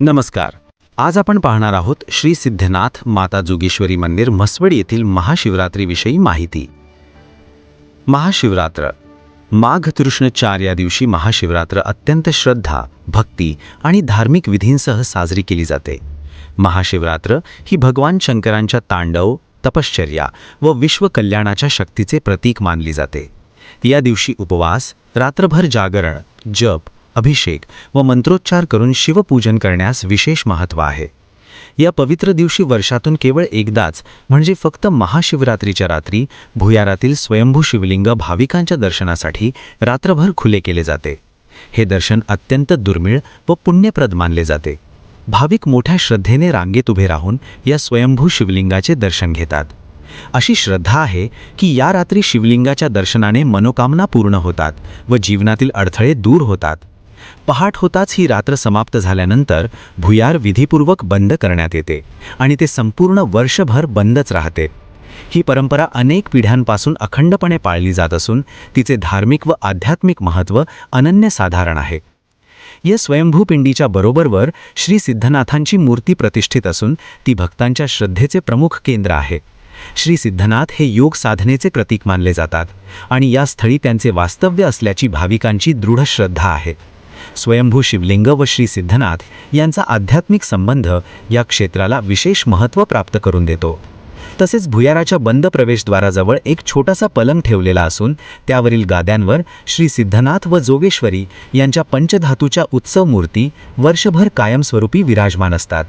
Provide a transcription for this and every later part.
नमस्कार. आज आपण पाहणार आहोत श्री सिद्धनाथ माता जोगेश्वरी मंदिर म्हसवड येथील महाशिवरात्रीविषयी माहिती. महाशिवरात्र. माघ कृष्ण चार या दिवशी महाशिवरात्र अत्यंत श्रद्धा भक्ती आणि धार्मिक विधींसह साजरी केली जाते. महाशिवरात्र ही भगवान शंकरांच्या तांडव तपश्चर्या व विश्वकल्याणाच्या शक्तीचे प्रतीक मानली जाते. या दिवशी उपवास रात्रभर जागरण जप अभिषेक व मंत्रोच्चार करून शिवपूजन करण्यास विशेष महत्त्व आहे. या पवित्र दिवशी वर्षातून केवळ एकदाच म्हणजे फक्त महाशिवरात्रीच्या रात्री भुयारातील स्वयंभू शिवलिंग भाविकांच्या दर्शनासाठी रात्रभर खुले केले जाते. हे दर्शन अत्यंत दुर्मिळ व पुण्यप्रद मानले जाते. भाविक मोठ्या श्रद्धेने रांगेत उभे राहून या स्वयंभू शिवलिंगाचे दर्शन घेतात. अशी श्रद्धा आहे की या रात्री शिवलिंगाच्या दर्शनाने मनोकामना पूर्ण होतात व जीवनातील अडथळे दूर होतात. पहाट होताच ही रात्र समाप्त झाल्यानंतर भुयार विधीपूर्वक बंद करण्यात येते आणि ते संपूर्ण वर्षभर बंदच राहते. ही परंपरा अनेक पिढ्यांपासून अखंडपणे पाळली जात असून तिचे धार्मिक व आध्यात्मिक महत्त्व अनन्यसाधारण आहे. या स्वयंभूपिंडीच्या बरोबरवर श्री सिद्धनाथांची मूर्ती प्रतिष्ठित असून ती भक्तांच्या श्रद्धेचे प्रमुख केंद्र आहे. श्री सिद्धनाथ हे योग साधनेचे प्रतीक मानले जातात आणि या स्थळी त्यांचे वास्तव्य असल्याची भाविकांची दृढ श्रद्धा आहे. स्वयंभू शिवलिंग व श्री सिद्धनाथ यांचा आध्यात्मिक संबंध या क्षेत्राला विशेष महत्त्व प्राप्त करून देतो. तसेच भुयाराच्या बंद प्रवेशद्वाराजवळ एक छोटासा पलंग ठेवलेला असून त्यावरील गाद्यांवर श्री सिद्धनाथ व जोगेश्वरी यांच्या पंचधातूच्या उत्सव मूर्ती वर्षभर कायमस्वरूपी विराजमान असतात.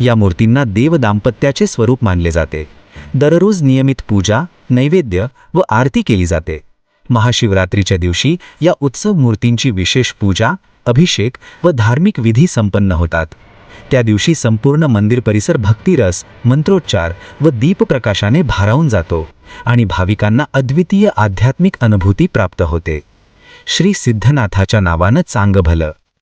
या मूर्तींना देव दाम्पत्याचे स्वरूप मानले जाते. दररोज नियमित पूजा नैवेद्य व आरती केली जाते. महाशिवरात्रीच्या दिवशी या उत्सव मूर्तींची विशेष पूजा अभिषेक व धार्मिक विधी संपन्न होतात. त्या दिवशी संपूर्ण मंदिर परिसर भक्तिरस मंत्रोच्चार व दीपप्रकाशाने भारावून जातो आणि भाविकांना अद्वितीय आध्यात्मिक अनुभूती प्राप्त होते. श्री सिद्धनाथाच्या नावानं चांग भलं